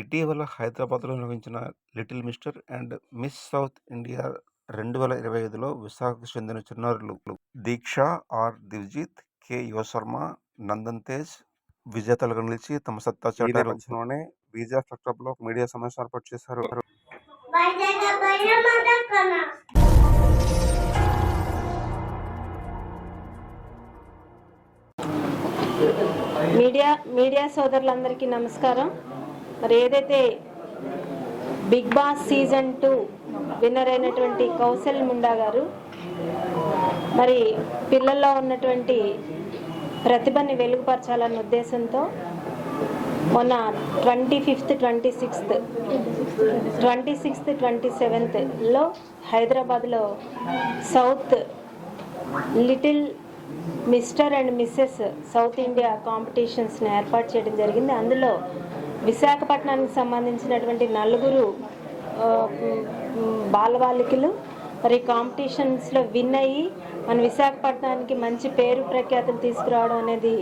ఇటీవల హైదరాబాద్లో నిర్వహించిన little mister and miss South India రెండు వేల ఇరవై ఐదులో విశాఖకు చెందిన చిన్నారులు దీక్ష ఆర్. దివ్జిత్ కె. యువశర్మ నందన్ తేజ్ విజేతలుగా నిలిచి తమ సత్తా చాటారు. నేపథ్యంలోనే బీజా క్లబ్లో మీడియా సమావేశం ఏర్పాటు చేశారు. మీడియా మీడియా సోదరులందరికీ నమస్కారం. మరి ఏదైతే Bigg Boss season two winner అయినటువంటి కౌశల్ ముండా గారు మరి పిల్లల్లో ఉన్నటువంటి ప్రతిభని వెలుగుపరచాలన్న ఉద్దేశంతో మొన్న twenty fifth twenty sixth twenty sixth twenty సెవెంత్లో హైదరాబాద్లో south little mister and missus South India కాంపిటీషన్స్ని ఏర్పాటు చేయడం జరిగింది. అందులో విశాఖపట్నానికి సంబంధించినటువంటి నలుగురు బాలబాలికలు మరి కాంపిటీషన్స్లో విన్ అయ్యి మన విశాఖపట్నానికి మంచి పేరు ప్రఖ్యాతులు తీసుకురావడం అనేది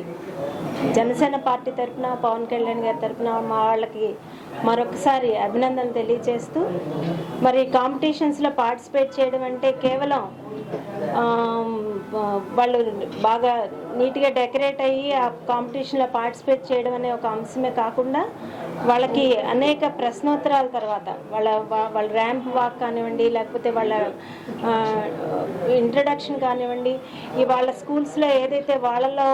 జనసేన పార్టీ తరఫున పవన్ కళ్యాణ్ గారి తరఫున మా వాళ్ళకి మరొకసారి అభినందనలు తెలియజేస్తూ మరి కాంపిటీషన్స్లో పార్టిసిపేట్ చేయడం అంటే కేవలం వాళ్ళు బాగా నీట్గా డెకరేట్ అయ్యి ఆ కాంపిటీషన్లో పార్టిసిపేట్ చేయడం అనే ఒక అంశమే కాకుండా వాళ్ళకి అనేక ప్రశ్నోత్తరాల తర్వాత వాళ్ళ వాళ్ళ ర్యాంప్ వాక్ కానివ్వండి లేకపోతే వాళ్ళ ఇంట్రడక్షన్ కానివ్వండి ఈ వాళ్ళ స్కూల్స్లో ఏదైతే వాళ్ళలో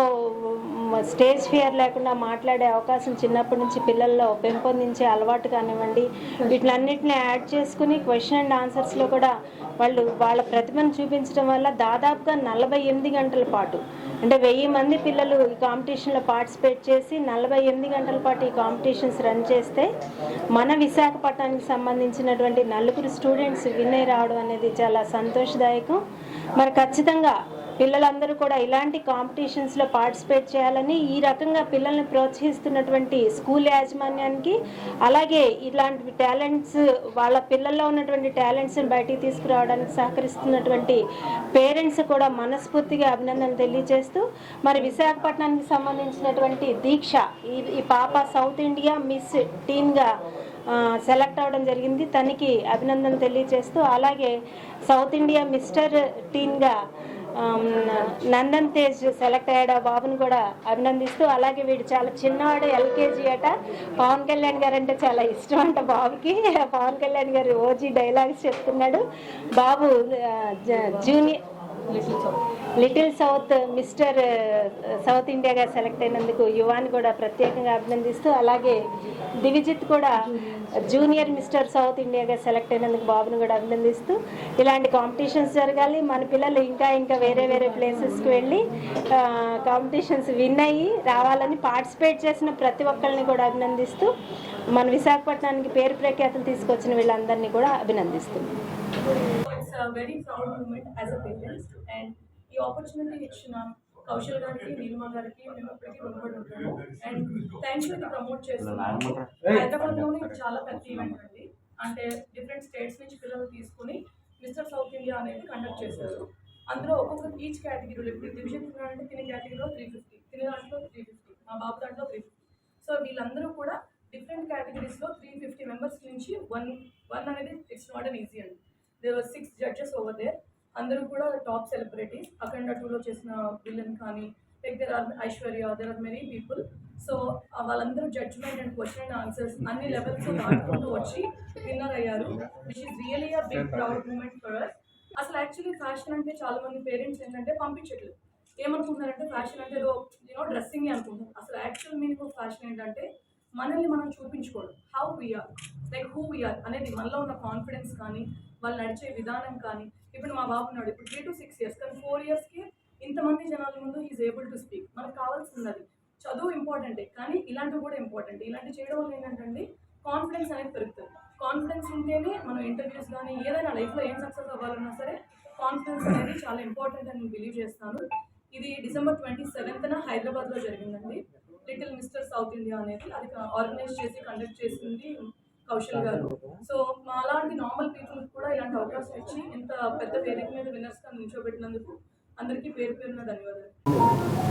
స్టేజ్ ఫియర్ లేకుండా మాట్లాడే అవకాశం చిన్నప్పటి నుంచి పిల్లల్లో పెంపొందించే అలవాటు కానివ్వండి వీటిలన్నిటిని యాడ్ చేసుకుని క్వశ్చన్ అండ్ ఆన్సర్స్లో కూడా వాళ్ళు వాళ్ళ ప్రతిభను చూపించడం వల్ల దాదాపుగా నలభై ఎనిమిది గంటల పాటు అంటే వెయ్యి మంది పిల్లలు ఈ కాంపిటీషన్లో పార్టిసిపేట్ చేసి నలభై ఎనిమిది గంటల పాటు ఈ కాంపిటీషన్స్ రన్ చేస్తే మన విశాఖపట్నానికి సంబంధించినటువంటి నలుగురు స్టూడెంట్స్ విన్ అయి రావడం అనేది చాలా సంతోషదాయకం. మరి ఖచ్చితంగా పిల్లలందరూ కూడా ఇలాంటి కాంపిటీషన్స్లో పార్టిసిపేట్ చేయాలని ఈ రకంగా పిల్లల్ని ప్రోత్సహిస్తున్నటువంటి స్కూల్ యాజమాన్యానికి అలాగే ఇలాంటి టాలెంట్స్ వాళ్ళ పిల్లల్లో ఉన్నటువంటి టాలెంట్స్ని బయటికి తీసుకురావడానికి సహకరిస్తున్నటువంటి పేరెంట్స్ కూడా మనస్ఫూర్తిగా అభినందనలు తెలియజేస్తూ మరి విశాఖపట్నానికి సంబంధించినటువంటి దీక్ష ఈ ఈ పాప సౌత్ ఇండియా మిస్ టీమ్గా సెలెక్ట్ అవ్వడం జరిగింది. తనకి అభినందన తెలియజేస్తూ అలాగే సౌత్ ఇండియా మిస్టర్ టీన్గా నందన్ తేజ్ సెలెక్ట్ అయ్యాడు ఆ బాబుని కూడా అభినందిస్తూ అలాగే వీడు చాలా చిన్నవాడు ఎల్కేజీ అట. పవన్ కళ్యాణ్ గారు అంటే చాలా ఇష్టం అంట బాబుకి. పవన్ కళ్యాణ్ గారు ఓజీ డైలాగ్స్ చెప్తున్నాడు. బాబు junior little south mister south ఇండియాగా select అయినందుకు యువాన్ కూడా ప్రత్యేకంగా అభినందిస్తూ అలాగే దివిజిత్ కూడా జూనియర్ మిస్టర్ సౌత్ ఇండియాగా సెలెక్ట్ అయినందుకు బాబుని కూడా అభినందిస్తూ ఇలాంటి కాంపిటీషన్స్ జరగాలి. మన పిల్లలు ఇంకా ఇంకా వేరే వేరే ప్లేసెస్కి వెళ్ళి కాంపిటీషన్స్ విన్ అయ్యి రావాలని పార్టిసిపేట్ చేసిన ప్రతి ఒక్కరిని కూడా అభినందిస్తూ మన విశాఖపట్నానికి పేరు ప్రఖ్యాతులు తీసుకొచ్చిన వీళ్ళందరినీ కూడా అభినందిస్తున్నాం It's a very proud moment as a parent and ఈ ఆపర్చునిటీ ఇచ్చిన కౌశల్ గారికి నీలిమా గారికి మేము ఇప్పటికీ రుణపడి ఉంటాము. అండ్ థ్యాంక్స్ని ప్రమోట్ చేస్తున్నాము హైదరాబాద్లోనే ఇది చాలా పెద్ద ఈవెంట్ అండి. అంటే డిఫరెంట్ స్టేట్స్ నుంచి పిల్లలు తీసుకుని మిస్టర్ సౌత్ ఇండియా అనేది కండక్ట్ చేశారు. అందులో ఒక్కొక్క ఈచ్ కేటగిరీలో ఇప్పుడు డివిజన్ అంటే తినే కేటగిరీలో త్రీ ఫిఫ్టీ తినే దాంట్లో త్రీ ఫిఫ్టీ మా బాబు దాంట్లో త్రీ ఫిఫ్టీ సో వీళ్ళందరూ కూడా డిఫరెంట్ కేటగిరీస్లో త్రీ ఫిఫ్టీ మెంబర్స్ నుంచి వన్ వన్ అనేది ఇట్స్ నాట్ అన్ ఈజీ అండి. There were six judges over there అందరూ కూడా టాప్ సెలబ్రిటీస్ అఖండ టూలో చేసిన విలన్ కానీ like there are Aishwarya there are many people so వాళ్ళందరూ judgement and question and answers అన్ని లెవెల్స్ దాటుకుంటూ వచ్చి విన్నర్ అయ్యారు. Which is really a big proud moment for us అసలు యాక్చువల్లీ ఫ్యాషన్ అంటే చాలా మంది పేరెంట్స్ ఏంటంటే పంపించట్లేదు. ఏమనుకుంటున్నారంటే ఫ్యాషన్ అంటే ఏదో యూనో డ్రెస్సింగ్ అనుకుంటున్నారు. అసలు యాక్చువల్ మీనింగ్ ఆఫ్ ఫ్యాషన్ ఏంటంటే మనల్ని మనం చూపించుకోవడం. How we are like who we are అనేది మనలో ఉన్న కాన్ఫిడెన్స్ కానీ వాళ్ళు నడిచే విధానం కానీ. ఇప్పుడు మా బాబు ఉన్నాడు. ఇప్పుడు త్రీ టు సిక్స్ ఇయర్స్ కానీ ఫోర్ ఇయర్స్కి ఇంతమంది జనాల ముందు ఈజ్ ఏబుల్ టు స్పీక్ మనకు కావాల్సింది అది. చదువు ఇంపార్టెంటే కానీ ఇలాంటివి కూడా ఇంపార్టెంట్ ఇలాంటివి చేయడం వల్ల ఏంటంటే కాన్ఫిడెన్స్ అనేది పెరుగుతుంది. కాన్ఫిడెన్స్ ఉంటేనే మనం ఇంటర్వ్యూస్ కానీ ఏదైనా లైఫ్లో ఏం సక్సెస్ అవ్వాలన్నా సరే కాన్ఫిడెన్స్ అనేది చాలా ఇంపార్టెంట్ అని నేను బిలీవ్ చేస్తాను. ఇది డిసెంబర్ ట్వంటీ సెవెంత్న హైదరాబాద్లో జరిగిందండి. లిటిల్ మిస్టర్ సౌత్ ఇండియా అనేది అది ఆర్గనైజ్ చేసి కండక్ట్ చేసింది కౌశల్ గారు. సో మా అలాంటి నార్మల్ పీపుల్ కూడా ఇలాంటి అవకాశం ఇచ్చి ఇంత పెద్ద వేదిక మీద విన్నర్స్గా నిల్చోబెట్టినందుకు అందరికీ పేరు పేరున ధన్యవాదాలు.